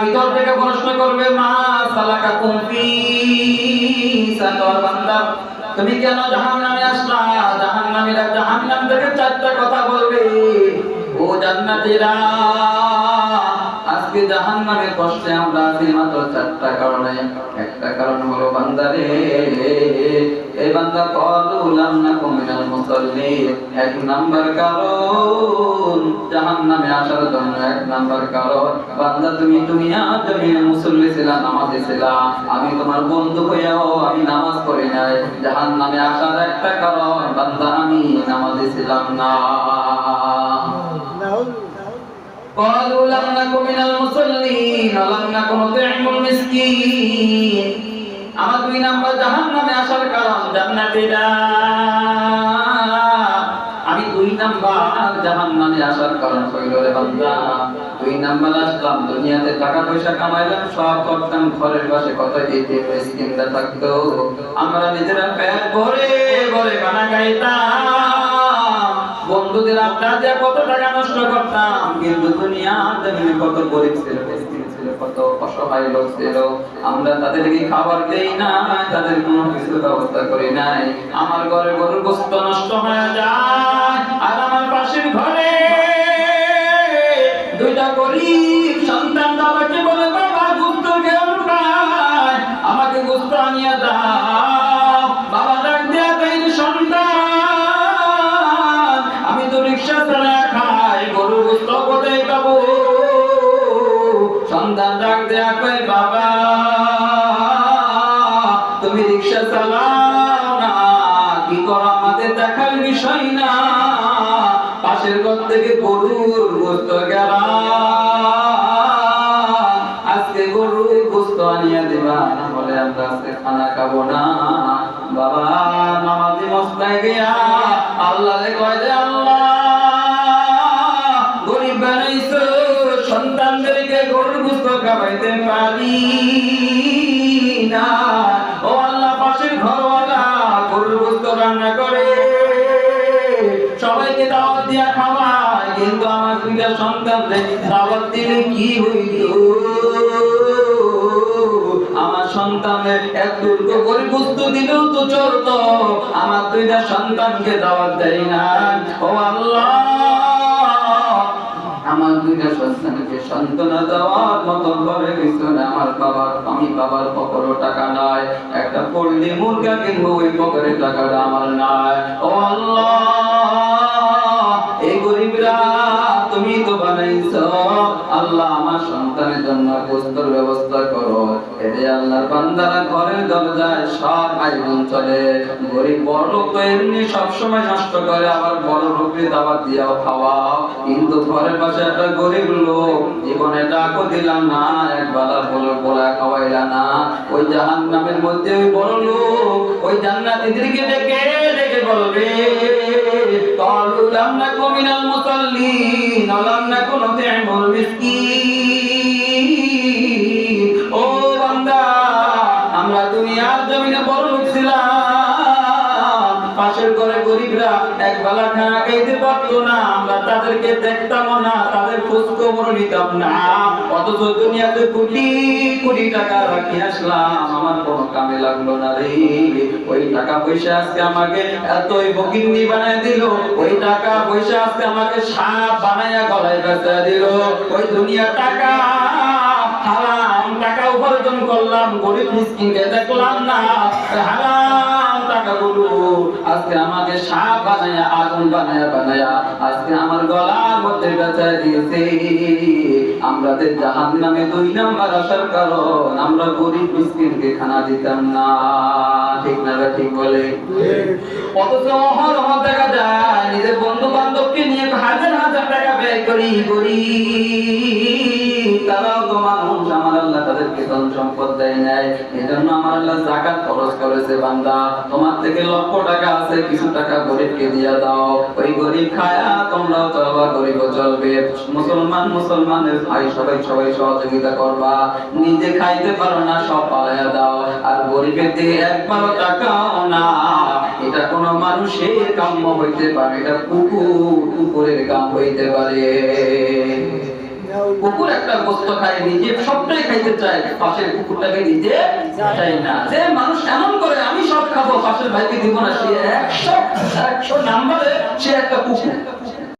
ভিতর থেকে প্রশ্ন করবে মা সালাকা সাতর তুমি কেন জাহান্নামে আসলা? থেকে চারটা কথা বলবে। ও জান্নাতীরা, আজকে জাহান্নামের কষ্টে আমরা আছি মাত্র চারটা কারণে। একটা কারণ হলো বান্দারে এই বান্দা কলু লাম নাকুম মিনাল মুসাল্লিন এক নাম্বার কারণ জাহান্নামে আসার জন্য এক নাম্বার কারণ বান্দা তুমি দুনিয়া জমিনে মুসল্লি ছিলা নামাজি ছিলা আমি তোমার বন্ধু হইয়াও আমি নামাজ পড়ি নাই জাহান্নামে আসার একটা কারণ বান্দা আমি নামাজি ছিলাম না قالوا لم نك من المصلين ولم نك نطعم المسكين আমার দুই নাম্বার জাহান্নামে আসার কারণ জান্নাতীরা আমি দুই নাম্বার জাহান্নামে আসার কারণ হইল রে বান্দা। দুই নাম্বার আসলাম, দুনিয়াতে টাকা পয়সা কামাইলাম, সব করতাম, ঘরের পাশে কত দিতে মিসকিনরা থাকতো। আমরা নিজেরা পেট ভরে ভরে বানা খাইতাম বন্ধুদের দিয়ে কত টাকা নষ্ট করতাম, কিন্তু দুনিয়া কত গরিব ছিল। কত অসহায় লোক ছিল। আমরা তাদেরকে খাবার দেই না তাদের কোনো কিছু ব্যবস্থা করি নাই। আমার ঘরে গরুর গোস্ত নষ্ট হয়ে যায়, আর আমার পাশের ঘরে দুইটা গরিব দেয়া বাবা। তুমি রিক্সা আজকে গরুর গোস্ত আনিয়ে দিবা বলে আমরা আজকে খানা খাব না। বাবা নামাজি মস্তায় গিয়া আল্লাহ কয় যে খাওয়াইতে পারি না ও আল্লাহ পাশের ঘরওয়ালা, গরুর রান্না করে। সবাইকে দাওয়াত দিয়া খাওয়ায়, কিন্তু আমার দুইটা দাওয়াত দিলে কি হইতো আমার সন্তানের এক দুর্গ করে বস্তু দিলেও তো চলতো, আমার দুইটা সন্তানকে দাওয়াত দেয় না ও আল্লাহ! আমার দুইটা সন্তানকে সান্ত্বনা দেওয়ার মতন করে কিছু না, আমার বাবার, আমি বাবার পকেটও টাকা নাই, একটা পোল্ট্রি মুরগা কিনবো, ওই পকেটে টাকাটা আমার নাই। ও আল্লাহ! এতে আল্লাহর বান্দারা ঘরের দরজায় সব আয়োজন চলে গরিব বড় লোক তো এমনি সবসময় নষ্ট করে আবার বড় লোককে দাওয়াত দিয়াও খাওয়াও কিন্তু ঘরের পাশে একটা গরিব লোক জীবনে ডাকও দিলাম না এক বেলা বলে বলা খাওয়াইলা না ওই জাহান নামের মধ্যে ওই বড় লোক ওই জান্নাতীদেরকে ডেকে ডেকে বলবে قالوا لم نكن من المصلين ولم نكن نطعم المسكين দুনিয়ার জমিনে বড় লোক পাশের ঘরে গরিবরা এক বেলা খানা খাইতে পারতো না। আমরা তাদেরকে দেখতাম না, তাদের খোঁজ খবর নিতাম না। অথচ দুনিয়াতে কোটি কোটি টাকা রাখি আসলাম। আমার কোনো কামে লাগল না রে। ওই টাকা পয়সা আজকে আমাকে এতই বকিন্নি বানায় দিল। ওই টাকা পয়সা আজকে আমাকে সাপ বানায়া গলায় বেচা দিল। ওই দুনিয়া টাকা হারাম। টাকা উপার্জন করলাম, গরিব মিসকিনকে দেখলাম না। হারাম আজকে আমাকে সাপ আগুন আজকে আমার গলার মধ্যে বেচা দিয়েছে। আমরা যে জাহান নামে দুই নাম্বার আসার কারণ, আমরা গরিব মিসকিনকে খানা দিতাম না। ঠিক না ঠিক বলে? অথচ অহরহ দেখা যায়, নিজের বন্ধু বান্ধবকে নিয়ে হাজার হাজার টাকা ব্যয় করি করি। ধন সম্পদ দেয় নাই। এই জন্য আমার আল্লাহ জাকাত খরচ করেছে, বান্দা। তোমার থেকে লক্ষ টাকা আছে, কিছু টাকা গরিবকে দিয়া দাও। ওই গরিব খায়া তোমরাও চলবা গরিবও চলবে। মুসলমান মুসলমানের ভাই, সবাই সবাই সহযোগিতা করবা। নিজে খাইতে পারো না, সব পালাইয়া দাও। আর গরিবের দিকে একবারও টাকাও না। এটা কোন মানুষের কাম্য হইতে পারে, এটা কুকুর, কুকুরের কাম হইতে পারে। কুকুর একটা গোস্ত খায়, নিজে সবটাই খাইতে চায়, পাশের কুকুরটাকে নিজে চাই না। যে মানুষ এমন করে, আমি সব খাব, পাশের ভাইকে দিব না, সে একশো একশো নাম্বারে সে একটা কুকুর।